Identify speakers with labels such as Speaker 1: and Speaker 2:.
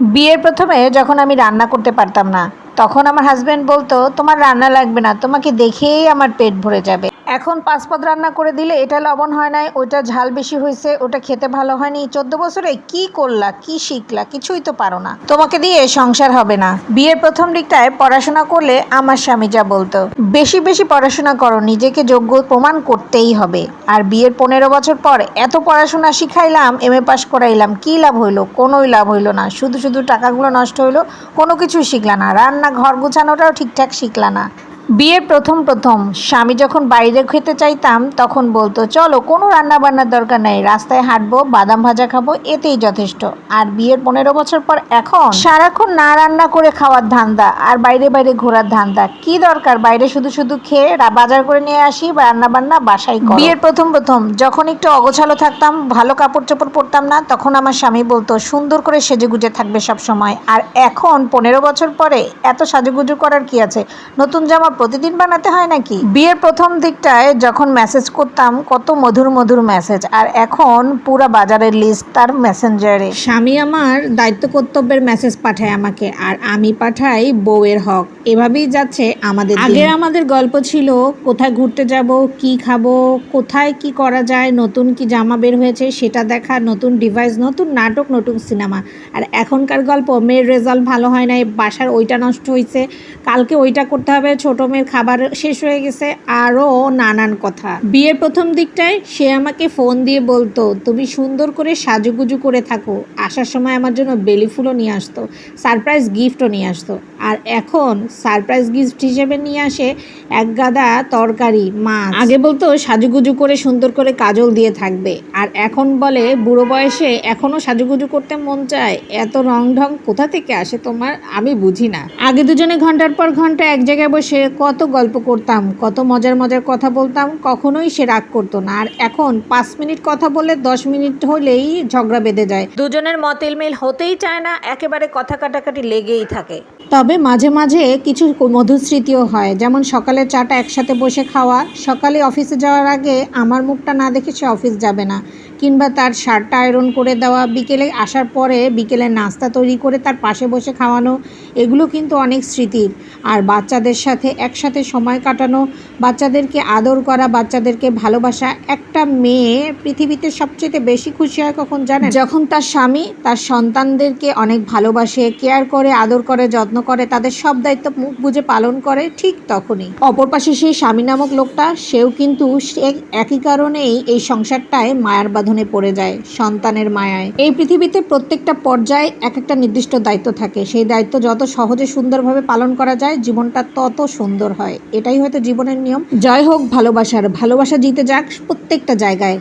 Speaker 1: বিয়ের প্রথমে যখন আমি রান্না করতে পারতাম না, তখন আমার হাজব্যান্ড বলতো, তোমার রান্না লাগবে না, তোমাকে দেখেই আমার পেট ভরে যাবে। এখন পাঁচপদ রান্না করে দিলে এটা লবণ হয় নাই, ওইটা ঝাল বেশি হয়েছে ওটা খেতে ভালো হয়নি। চোদ্দ বছরে কি করলা, কি শিখলা, কিছুই তো পারো না। তোমাকে দিয়ে সংসার হবে না। বিয়ের প্রথম দিকটায় পড়াশোনা করলে আমার স্বামী যা বলতো, বেশি বেশি পড়াশোনা করো, নিজেকে যোগ্য প্রমাণ করতেই হবে। আর বিয়ের পনেরো বছর পর এত পড়াশোনা শিখাইলাম, এম এ পাস করাইলাম, কি লাভ হইল? কোনোই লাভ হইল না। শুধু শুধু টাকাগুলো নষ্ট হইল, কোনো কিছুই শিখলা না। রান্না ঘর গুছানোটাও ঠিকঠাক শিখলা না। বিয়ের প্রথম প্রথম স্বামী যখন বাইরে খেতে চাইতাম, তখন বলতো, চলো, কোনো রান্না বান্নার দরকার নেই, রাস্তায় হাঁটবো, বাদাম ভাজা খাব, এতেই যথেষ্ট। আর বিয়ের পনেরো বছর পর এখন সারাক্ষণ না রান্না করে খাওয়ার ধান্দা আর বাইরে বাইরে ঘোরার ধান্দা। কি দরকার? বাইরে শুধু শুধু খেয়ে বাজার করে নিয়ে আসি, বা রান্না বান্না বাসায়। বিয়ের প্রথম প্রথম যখন একটু অগোছালো থাকতাম, ভালো কাপড় চোপড় পরতাম না, তখন আমার স্বামী বলতো, সুন্দর করে সেজেগুজে থাকবে সব সময় আর এখন পনেরো বছর পরে এত সাজুগুজু করার কি আছে? নতুন জামা প্রতিদিন বানাতে হয় নাকি? বিয়ের প্রথম দিকটায় যখন মেসেজ করতাম, কত মধুর মধুর মেসেজ আর এখন পুরো বাজারের লিস্ট তার মেসেঞ্জারে স্বামী আমার দায়িত্ব কর্তব্যের মেসেজ পাঠায় আমাকে, আর আমি পাঠাই বউয়ের হক। এভাবেই যাচ্ছে আমাদের আগে আমাদের গল্প ছিল, কোথায় ঘুরতে যাব, কি খাব, কোথায় কি করা যায়, নতুন কি জামা বের হয়েছে সেটা দেখা, নতুন ডিভাইস নতুন নাটক, নতুন সিনেমা আর এখনকার গল্প, মেয়ের রেজাল্ট ভালো হয় নাই, বাসার ওইটা নষ্ট হয়েছে কালকে ওইটা করতে হবে, ছোট মেয়ের খাবার শেষ হয়ে গেছে, আরও নানান কথা। বিয়ের প্রথম দিকটায় সে আমাকে ফোন দিয়ে বলতো, তুমি সুন্দর করে সাজুগুজু করে থাকো, আসার সময় আমার জন্য বেলি ফুলও নিয়ে আসতো সারপ্রাইজ গিফটও নিয়ে আসতো। আর এখন সারপ্রাইজ গিফট হিসেবে নিয়ে আসে এক গাদা তরকারি মাছ। আগে বলতো সাজুগুজু করে সুন্দর করে কাজল দিয়ে থাকবে। আর এখন বলে বুড়ো বয়সে এখনও সাজুগুজু করতে মন চায়। এত রং ঢং কোথা থেকে আসে তোমার? আমি বুঝি না। আগে দুজনে ঘণ্টার পর ঘণ্টা এক জায়গায় বসে কত গল্প করতাম কত মজার মজার কথা বলতাম কখনোই সে রাগ করতো না। আর এখন পাঁচ মিনিট কথা বলে দশ মিনিট হলেই ঝগড়া বেঁধে যায়। দুজনের মতের মিল হতেই চায় না একেবারে কথা কাটাকাটি লেগেই থাকে। তবে মাঝে মাঝে কিছু মধুস্মৃতিও হয়। যেমন সকালে চাটা একসাথে বসে খাওয়া, সকালে অফিসে যাওয়ার আগে আমার মুখটা না দেখে সে অফিস যাবে না। কিংবা তার শার্টটা আয়রন করে দেওয়া, বিকেলে আসার পরে বিকেলে নাস্তা তৈরি করে তার পাশে বসে খাওয়ানো, এগুলো কিন্তু অনেক স্মৃতির। আর বাচ্চাদের সাথে একসাথে সময় কাটানো, বাচ্চাদেরকে আদর করা, বাচ্চাদেরকে ভালোবাসা, একটা মেয়ে পৃথিবীতে সবচেয়ে বেশি খুশি হয় কখন জানেন? যখন তার স্বামী তার সন্তানদেরকে অনেক ভালোবাসে কেয়ার করে, আদর করে, যত্ন করে, তাদের সব দায়িত্ব মুখ বুঝে পালন করে ঠিক তখনই। অপর পাশে সেই স্বামী নামক লোকটা, সেও কিন্তু একই কারণেই এই সংসারটায় মায়ার বাঁধনে পড়ে যায় সন্তানের মায়ায়। এই পৃথিবীতে প্রত্যেকটা পর্যায়ে এক একটা নির্দিষ্ট দায়িত্ব থাকে। সেই দায়িত্ব যত সহজে সুন্দরভাবে পালন করা যায়, জীবনটা তত সুন্দর হয়। এটাই হয়তো জীবনের নিয়ম। জয় হোক, ভালোবাসার ভালোবাসা জিতে যাক প্রত্যেকটা জায়গায়।